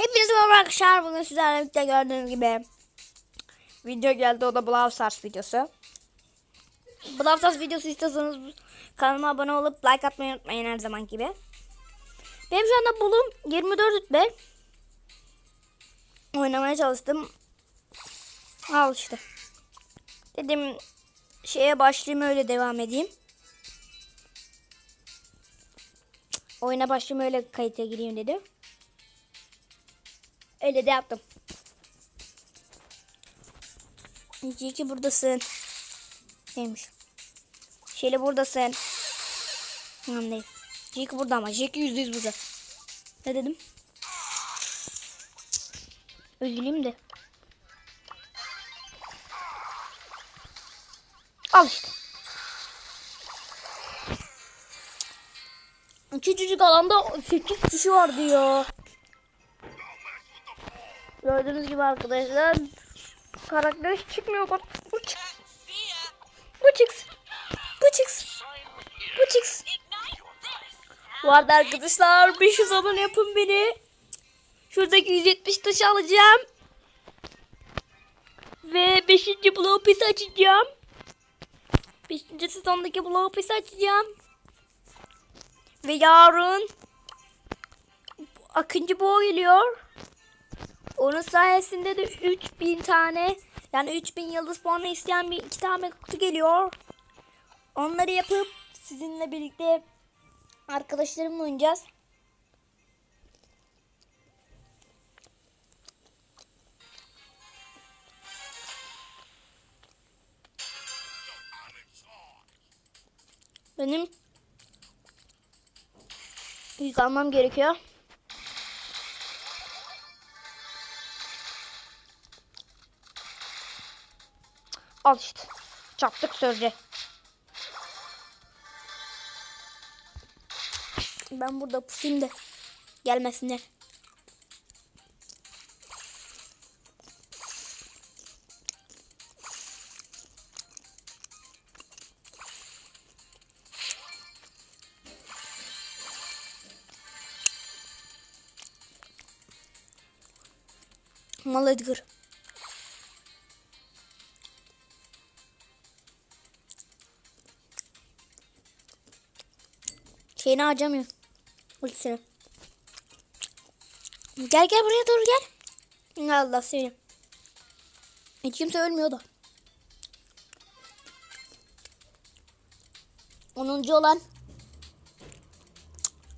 Hepinize merhaba arkadaşlar. Bugün sizlerle birlikte gördüğünüz gibi video geldi. O da Brawl Stars videosu. Brawl Stars videosu istiyorsanız kanalıma abone olup like atmayı unutmayın her zaman gibi. Benim şu anda bulum 24 rütbe. Oynamaya çalıştım. Al işte. Dedim şeye başlayayım öyle devam edeyim. Oyuna başlayayım öyle kayıta gireyim dedim. Öyle de yaptım. İyi ki buradasın. Neymiş? Şöyle buradasın. Tamam değil. Jake burada ama. Jake yüzde yüz burada. Ne dedim? Üzüleyim de. Al işte. Küçücük alanda 8 kişi vardı ya. Gördüğünüz gibi arkadaşlar karakter hiç çıkmıyor bak. Bu çık. Bu çıksın. Bu çıksın. Bu çıksın. Bu arada arkadaşlar 500 abone yapın beni. Şuradaki 170 taşı alacağım. Ve 5. blok pis açacağım. 5. sezondaki blok pis açacağım. Ve yarın Akıncı Boğa geliyor. Onun sayesinde de 3000 tane yani 3000 yıldız puanı isteyen bir iki tane kutu geliyor. Onları yapıp sizinle birlikte arkadaşlarımla oynayacağız. Benim yük almam gerekiyor. Al işte. Çaptık sözce. Ben burada pusayım da gelmesinler. Mal Edgar. Şeyini harcamıyor. Ultisini. Gel gel buraya doğru gel. Allah seni. Hiç kimse ölmüyor da. 10. olan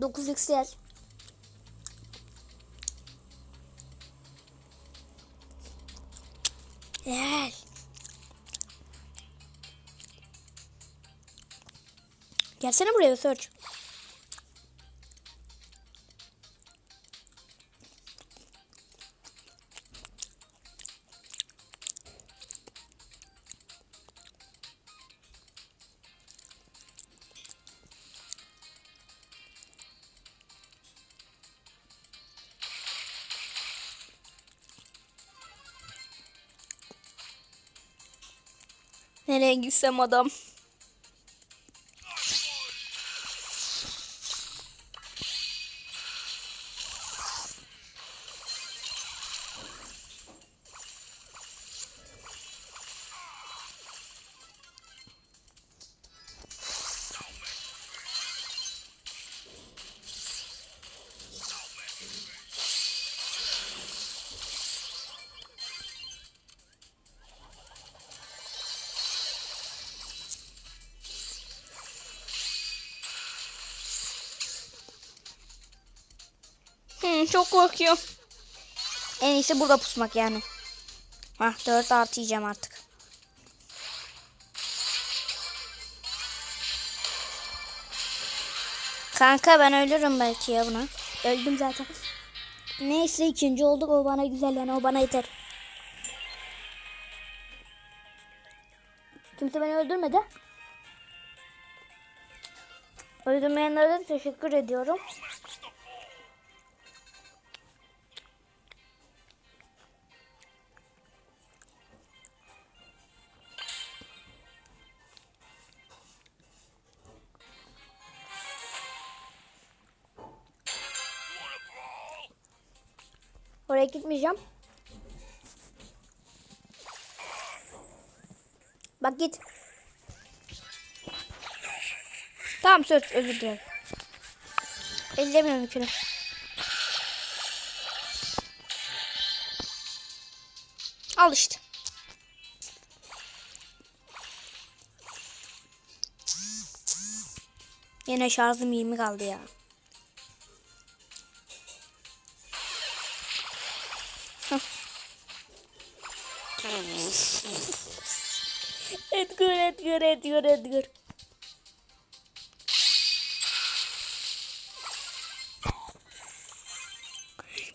9 XL. Gel. Gelsene buraya Search. Nereye gitsem adam. Hmm, çok korkuyorum. En iyisi burada pusmak yani. Hah 4 artı yiyeceğim artık. Kanka ben ölürüm belki ya buna. Öldüm zaten. Neyse ikinci olduk o bana güzel yani o bana yeter. Kimse beni öldürmedi. Öldürmeyenlere de teşekkür ediyorum. Gitmeyeceğim. Bak git. Tamam söz özür dilerim. Ellemiyorum yükünü. Al işte. Yine şarjım 20 kaldı ya. Edgar, Edgar, Edgar, Edgar.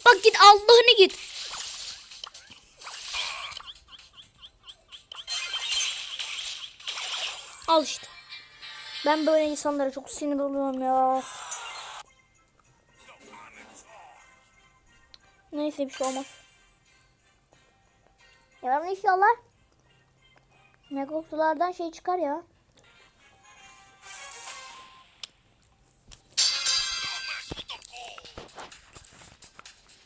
Bak git Allah'ını git. Al işte. Ben böyle insanlara çok sinir oluyorum ya. Neyse bir şey olmaz. Yarın inşallah Megoktulardan şey çıkar ya.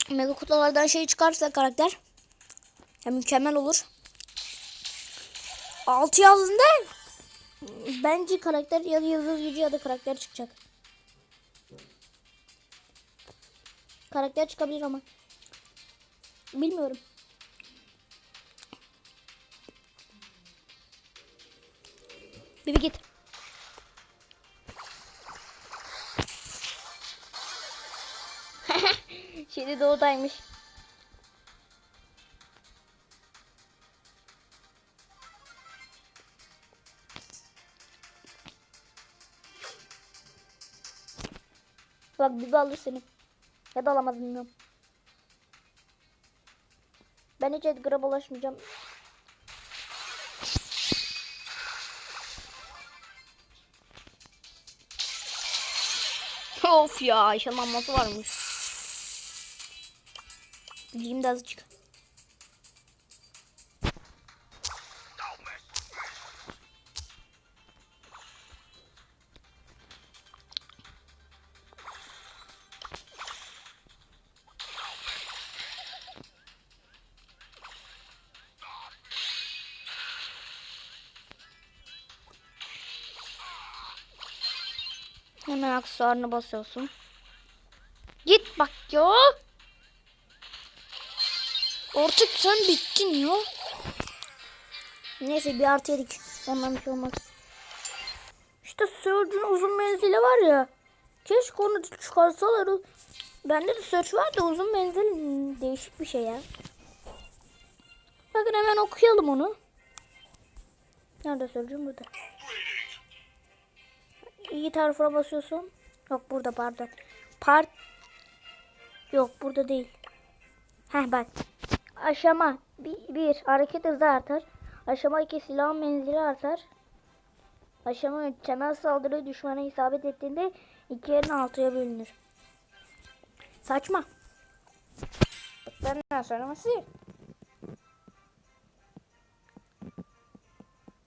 Mega kutulardan şey çıkarsa karakter ya mükemmel olur. 6 yazdığında bence karakter ya da yıldız gücü ya da karakter çıkacak. Karakter çıkabilir ama. Bilmiyorum. Bibi git. Şimdi doğudaymış. Bak Bibi alır seni. Ya da alamaz bilmiyorum. Ben hiç Edgar'a bulaşmayacağım. Of ya ışınlanması varmış. Bileyim de azıcık. Aksesuarını basıyorsun. Git bak ya. Artık sen bittin ya. Neyse bir artı yedik. Ondan bir şey olmaz. İşte Surge'un uzun menzili var ya. Keşke onu çıkarsalar. Bende de Surge var da uzun menzil değişik bir şey ya. Bakın hemen okuyalım onu. Nerede Surge'un burada. İyi tarafına basıyorsun. Yok burada pardon. Part Yok burada değil. Heh bak. Aşama bir, bir hareket hızı artar. Aşama 2 silah menzili artar. Aşama 3 temel saldırı düşmana isabet ettiğinde iki yerin altıya bölünür. Saçma. Benden söylemesi.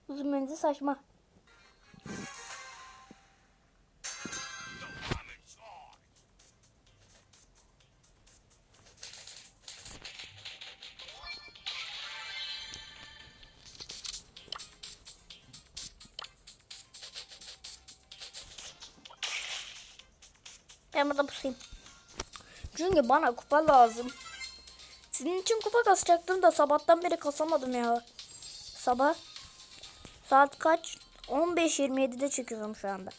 Uzun menzil saçma. Bana kupa lazım. Sizin için kupa kasacaktım da sabahtan beri kasamadım ya. Sabah saat kaç? 15.27'de çekiyorum şu anda.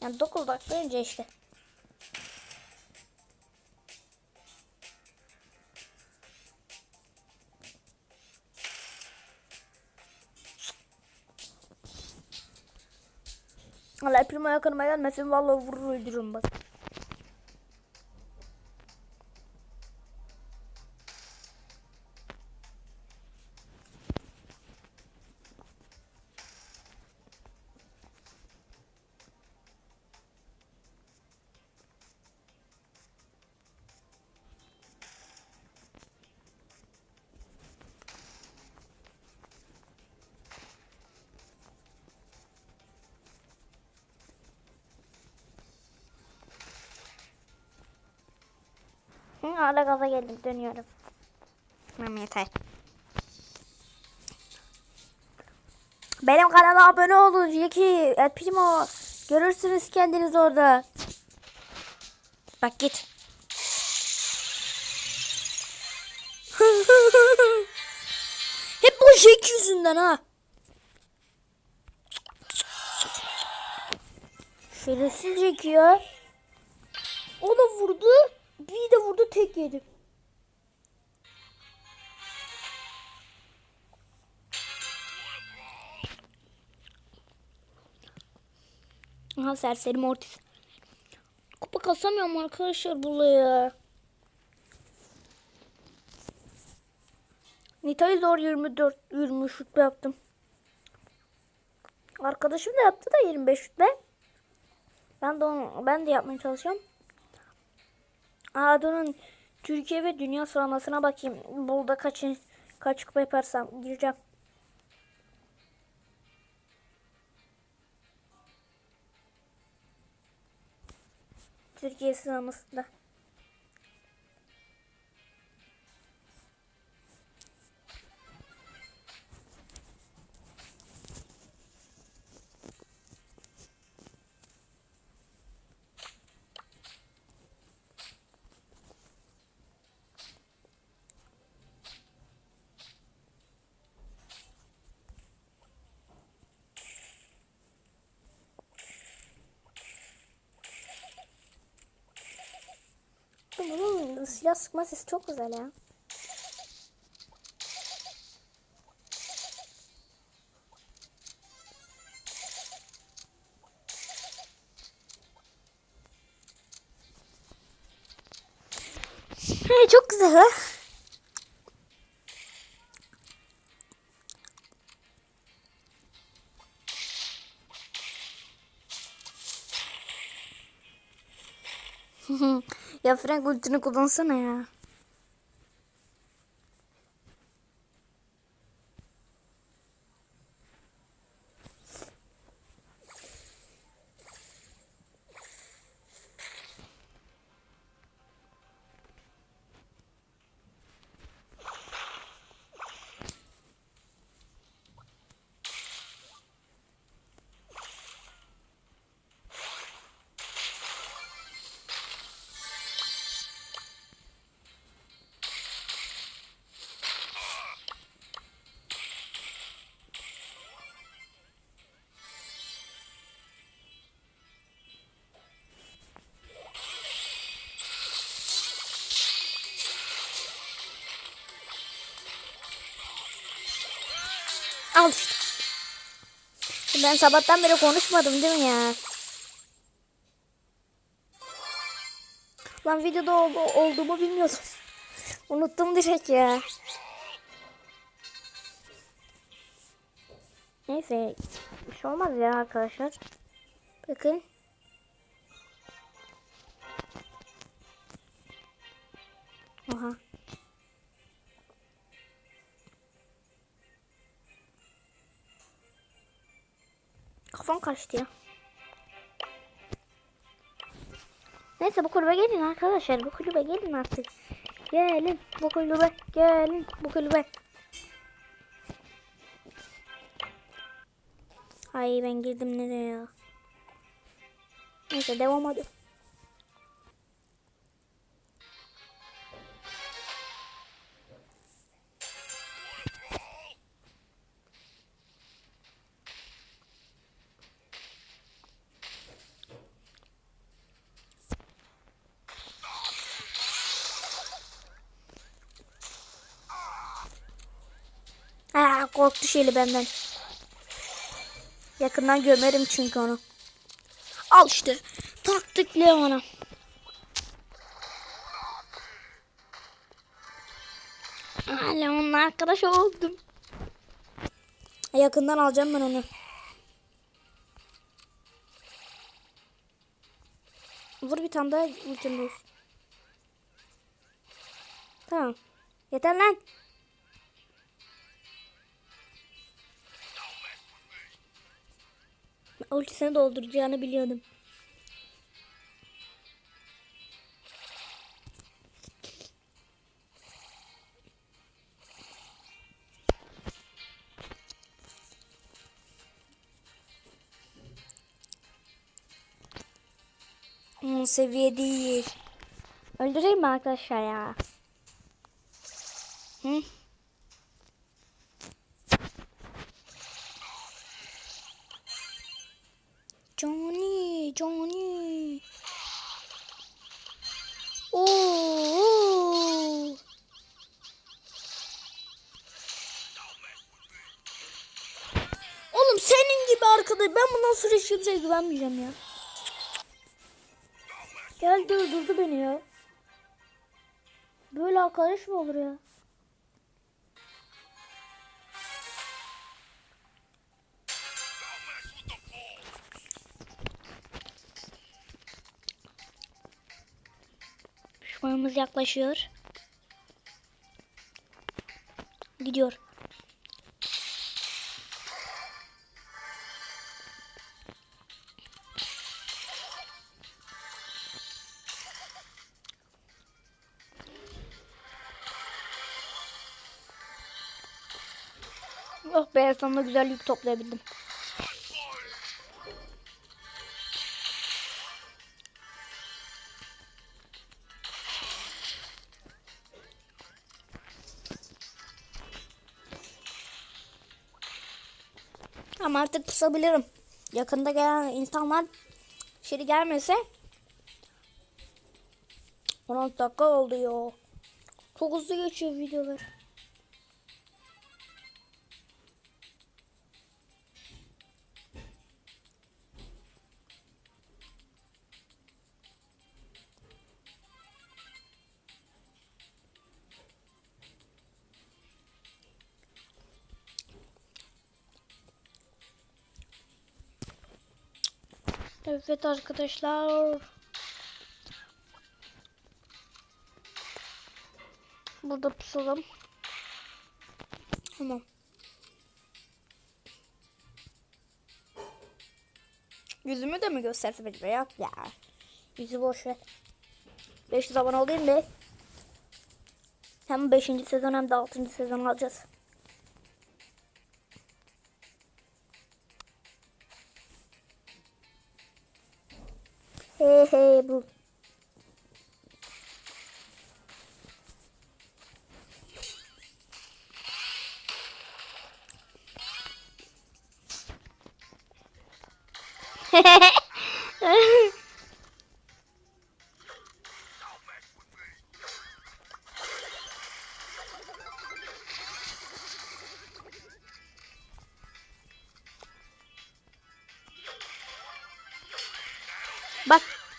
Yani 9 dakika önce işte. Allah primo yakınıma gelmesin vallahi vurur öldürürüm bak. Hala gaza geldim dönüyorum. Tamam yeter. Benim kanala abone olun Jackie. El Primo. Görürsünüz kendiniz orada. Bak git. Hep bu Jack yüzünden ha. Şerefsiz Jack ya. O da vurdu. Bir de vurdu tek yedim. Aha serseri Mortis. Kupa kasamıyorum arkadaşlar buraya. Nita'yı zor 24 23 şutla yaptım. Arkadaşım da yaptı da 25 şutla. Ben de onu, ben de yapmaya çalışıyorum. Aa Türkiye ve dünya sıralamasına bakayım. Burada kaç kaç kupa yaparsam gireceğim. Türkiye sıralamasında. Bunun silah sıkma sesi çok güzel ya. Çok güzel. Ya Frank ultini kullansana ya. Al işte. Ben sabahtan beri konuşmadım değil mi ya? Lan videoda ol, olduğumu bilmiyordum. Unuttum direkt ya. Neyse. Bir şey olmaz ya arkadaşlar. Bakın. Kafam karıştı ya. Neyse bu kulübe gelin arkadaşlar. Bu kulübe gelin artık. Gelin bu kulübe. Gelin bu kulübe. Ay ben girdim nereye ya. Neyse devam hadi. Korktu şeyli benden. Yakından gömerim çünkü onu. Al işte. Taktık Leon'a. Leon'la arkadaş oldum. Yakından alacağım ben onu. Vur bir tane daha ultimdeyiz. Tamam. Yeter lan. Ultisini dolduracağını biliyordum. Hmm, seviye değil. Öldüreyim mi arkadaşlar ya? Hı? Kimseye güvenmeyeceğim ya. Geldi öldürdü beni ya. Böyle arkadaş mı olur ya? Düşmanımız yaklaşıyor. Gidiyor. Be sonunda güzel yük toplayabildim. Ama artık pusabilirim. Yakında gelen insanlar içeri gelmese 16 dakika oldu ya. Çok hızlı geçiyor videolar. Evet arkadaşlar. Burada pusalım. Tamam. Yüzümü de mi göstersem acaba? Yok ya. Yüzü boş ver. 500 abone olayım be. Hem 5. sezon hem de 6. sezon alacağız. Hey hey bu.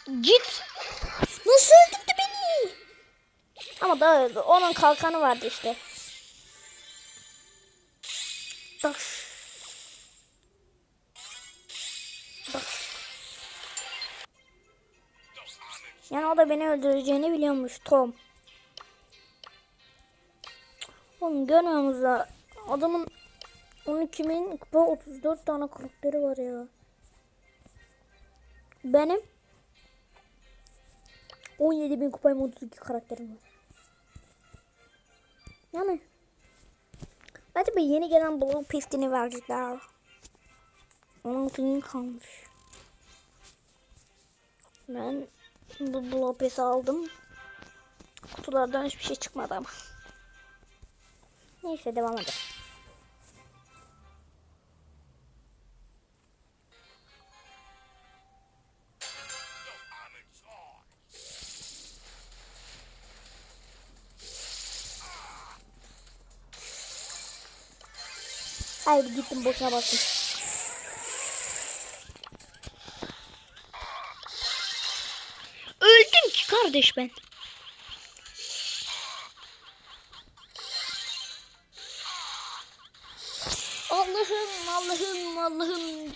Git. Nasıl öldürdü beni? Ama da onun kalkanı vardı işte. Bak. Bak. Yani o da beni öldüreceğini biliyormuş Tom. Oğlum görmüyor musunuz ya? Adamın 12 bin kupa 34 tane karakteri var ya. Benim 17 bin kupayım 32 karakterim var. Yani Bence bir yeni gelen Blue Pift'ini verecekler. 16 gün kalmış. Ben bu Blue Pift'i aldım. Kutulardan hiçbir şey çıkmadı ama. Neyse devam edelim. Hayır gittim boşuna bastım. Öldüm ki kardeş ben. Allah'ım Allah'ım Allah'ım.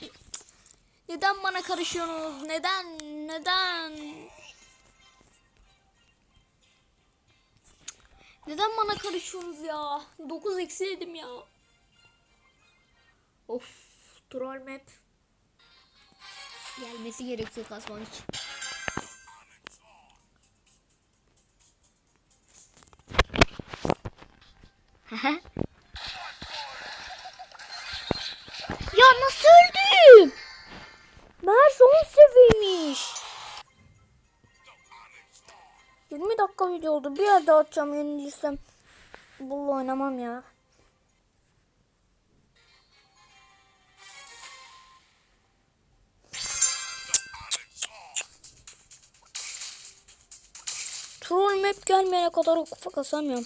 Neden bana karışıyorsunuz? Neden? Neden? Neden bana karışıyorsunuz ya? 9 eksi yedim ya. Of, troll map. Gelmesi gerekiyor kasman için. ya nasıl öldüm? Meğer son seviymiş. 20 dakika video oldu. Bir yerde atacağım yenilirsem. Bununla oynamam ya. Map gelmeyene kadar o kupa kasamıyorum.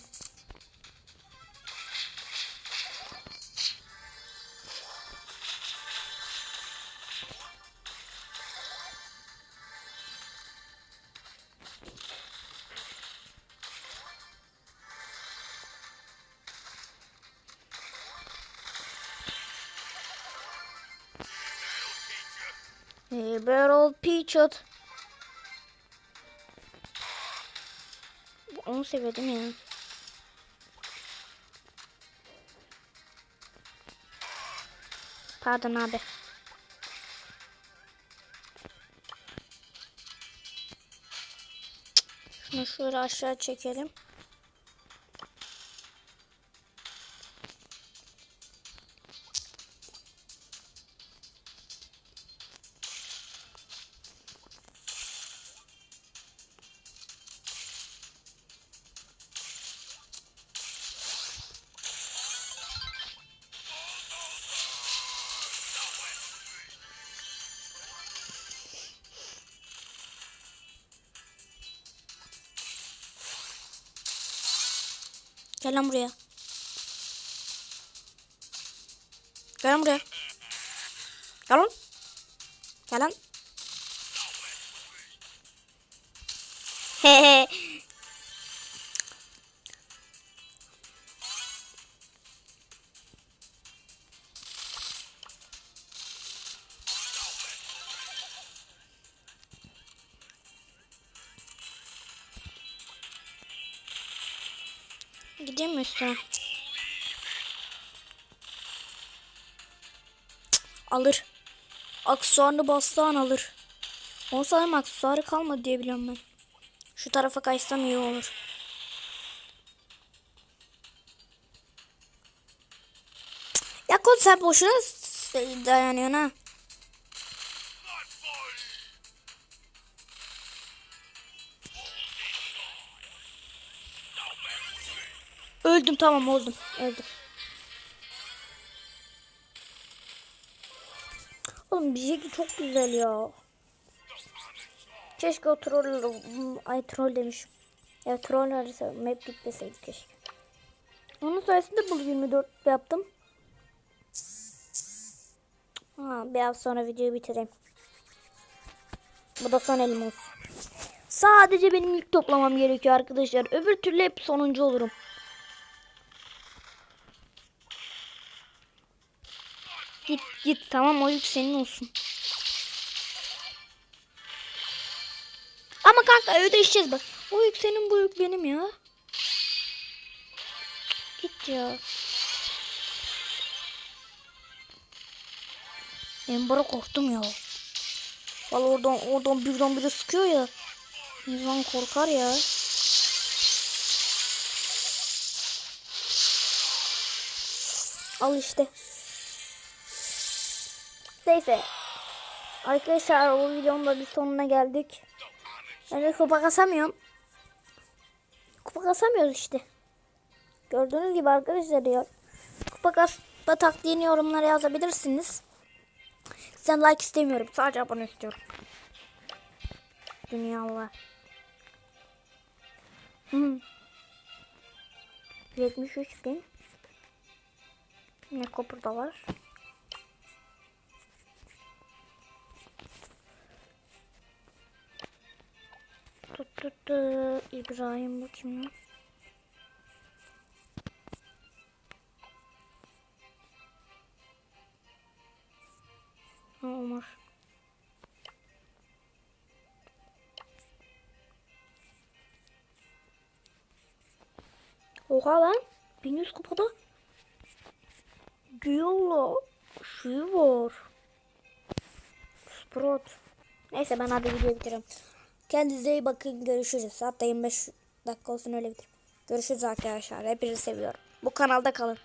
Barrel Peachot. Onu seviyordum ya. Pardon abi. Şunu şöyle aşağı çekelim. Gel lan buraya. Gel lan buraya. Gel lan. Gel lan. Hehe. Cık, Alır. Aksesuarını bastığı an alır. On sanırım aksesuarı kalmadı diye biliyorum ben. Şu tarafa kaçsam iyi olur. Ya kol sen boşuna dayanıyorsun ha. Öldüm tamam öldüm. Öldüm. Oğlum bizimki çok güzel ya. Keşke o troll ay troll demişim. Ya troll arası map gitmeseydi keşke. Onun sayesinde bu 24 yaptım. Ha, biraz sonra videoyu bitireyim. Bu da son elim olsun. Sadece benim ilk toplamam gerekiyor arkadaşlar. Öbür türlü hep sonuncu olurum. Git git tamam o yük senin olsun. Ama kanka ödeşeceğiz bak. O yük senin bu yük benim ya. Git ya. Ember'a korktum ya. Vallahi oradan oradan birden biri sıkıyor ya. İnsan korkar ya. Al işte. Neyse. Arkadaşlar o videonun da bir sonuna geldik. De kupa kasamıyorum. Kupa kasamıyoruz işte. Gördüğünüz gibi arkadaşlar ya. Kupa kasma taktiğini yorumlara yazabilirsiniz. Sen like istemiyorum. Sadece abone istiyorum. Dünyalar. Hı. 73 bin. Ne kopur da var. Tut tut tut. İbrahim bu kim? Ha Umar. Oha lan. 1100 kupada. Yallah. Şey var. Sprout. Neyse ben hadi videoyu bitiriyorum. Kendinize iyi bakın. Görüşürüz. Hatta 25 dakika olsun öyle bitir. Görüşürüz arkadaşlar. Hepinizi seviyorum. Bu kanalda kalın.